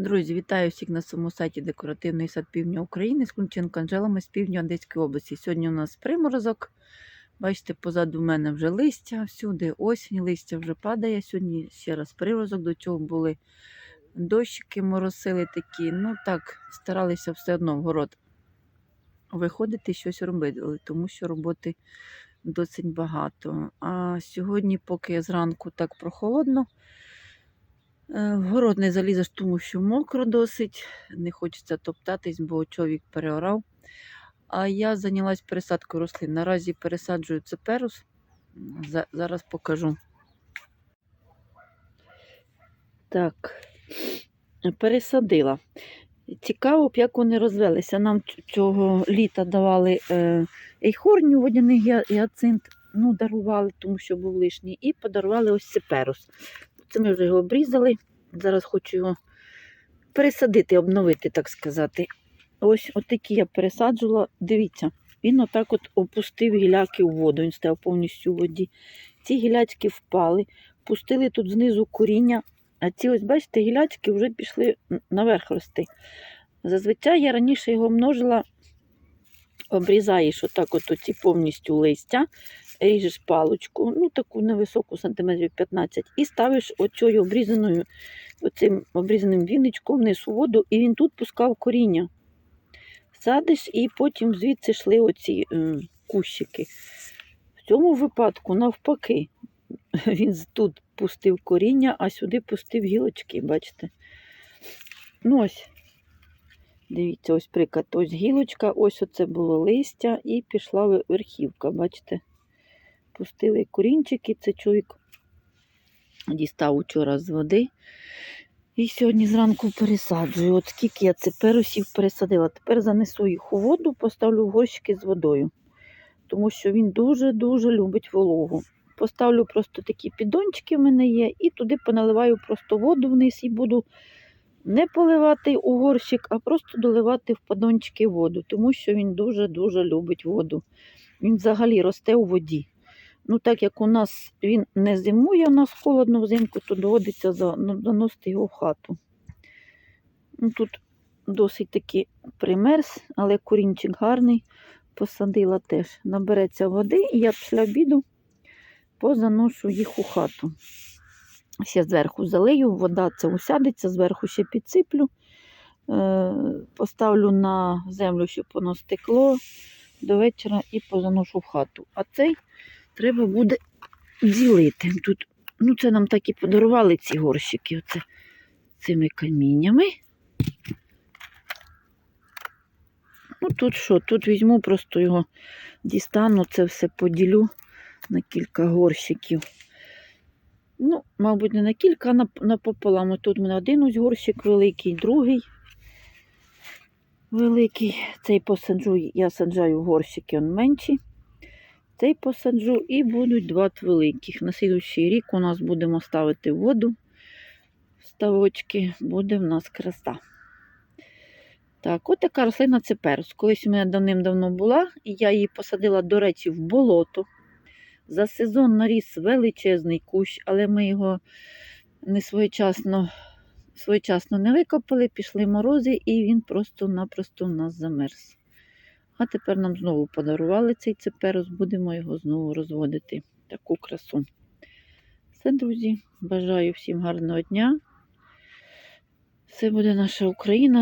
Друзі, вітаю всіх на своєму сайті Декоративний сад Півдня України з Кунченко Анжелами з півдня Одеської області. Сьогодні у нас приморозок. Бачите, позаду мене вже листя, всюди осінь, листя вже падає. Сьогодні ще раз приморозок, до цього були дощики, моросили такі. Ну так, старалися все одно в город виходити, щось робити, тому що роботи досить багато. А сьогодні, поки зранку так прохолодно, В город не залізеш, тому що мокро досить, не хочеться топтатись, бо чоловік переорав. А я зайнялась пересадкою рослин. Наразі пересаджую цеперус. Зараз покажу. Так, пересадила. Цікаво, б, як вони розвелися. Нам цього літа давали е, ейхорню, водяний гіа- гіацинт, ну, дарували, тому що був лишній, і подарували ось цеперус. Це ми вже його обрізали. Зараз хочу його пересадити, обновити, так сказати. Ось отакі я пересаджувала. Дивіться, він отак от опустив гіляки у воду, він став повністю у воді. Ці гілячки впали, пустили тут знизу коріння, а ці ось, бачите, гілячки вже пішли наверх рости. Зазвичай я раніше його множила, обрізаєш отак от оці повністю листя, ріжеш палочку, ну таку невисоку, сантиметрів 15, і ставиш оцею обрізаною, оцим обрізаним віничком вниз у воду, і він тут пускав коріння. Садиш, і потім звідси йшли оці е, кущики. В цьому випадку, навпаки, він тут пустив коріння, а сюди пустив гілочки, бачите? Ну ось. Дивіться, ось приклад, ось гілочка, ось оце було листя і пішла верхівка, бачите? Пустили корінчики, це чоловік дістав учора з води. І сьогодні зранку пересаджую. От скільки я це перусів пересадила. Тепер занесу їх у воду, поставлю в горщики з водою, тому що він дуже-дуже любить вологу. Поставлю просто такі піддончики в мене є, і туди поналиваю просто воду вниз і буду не поливати у горщик, а просто доливати в подончики воду, тому що він дуже-дуже любить воду. Він взагалі росте у воді. Ну, так як у нас він не зимує, у нас холодно взимку, то доводиться за- ну, заносити його в хату. Ну, тут досить таки примерз, але корінчик гарний. Посадила теж. Набереться води, і я після обіду позаношу їх у хату. Ще зверху залию, вода це усядеться, зверху ще підсиплю, е, поставлю на землю, щоб воно стекло до вечора і позаношу в хату. А цей треба буде ділити. Тут, ну це нам так і подарували ці горщики оце, цими каміннями. Ну тут що, тут візьму, просто його дістану, це все поділю на кілька горщиків. Ну, мабуть, не на кілька, напополам. Тут у мене один ось горщик великий, другий великий. Цей посаджу, я саджаю горщики он менші. Цей посаджу і будуть два великих. На слідуючий рік у нас будемо ставити воду ставочки, буде в нас краса. Так, от така рослина це перс. Колись у мене давним-давно була, і я її посадила, до речі, в болото. За сезон наріс величезний кущ, але ми його не своєчасно, своєчасно не викопали, пішли морози, і він просто-напросто у нас замерз. А тепер нам знову подарували цей цеперус, будемо його знову розводити. Таку красу. Все, друзі, бажаю всім гарного дня. Все буде наша Україна.